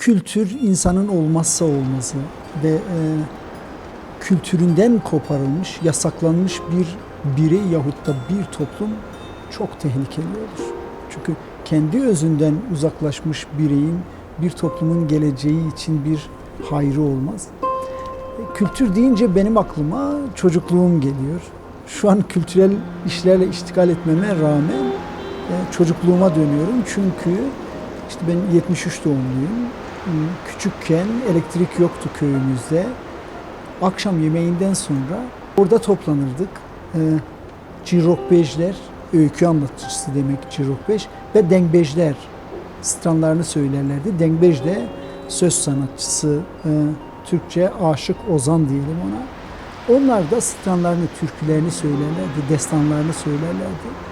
Kültür insanın olmazsa olmazı ve e, kültüründen koparılmış, yasaklanmış bir birey yahut da bir toplum çok tehlikeli olur. Çünkü kendi özünden uzaklaşmış bireyin bir toplumun geleceği için bir hayrı olmaz. E, Kültür deyince benim aklıma çocukluğum geliyor. Şu an kültürel işlerle iştigal etmeme rağmen e, çocukluğuma dönüyorum. Çünkü işte ben 73 doğumluyum. Hmm, Küçükken elektrik yoktu köyümüzde. Akşam yemeğinden sonra orada toplanırdık. E, Cirokbejler, öykü anlatıcısı demek Cirokbej ve Dengbejler stranlarını söylerlerdi. Dengbej de söz sanatçısı, e, Türkçe aşık ozan diyelim ona. Onlar da stranlarını, türkülerini söylerlerdi, destanlarını söylerlerdi.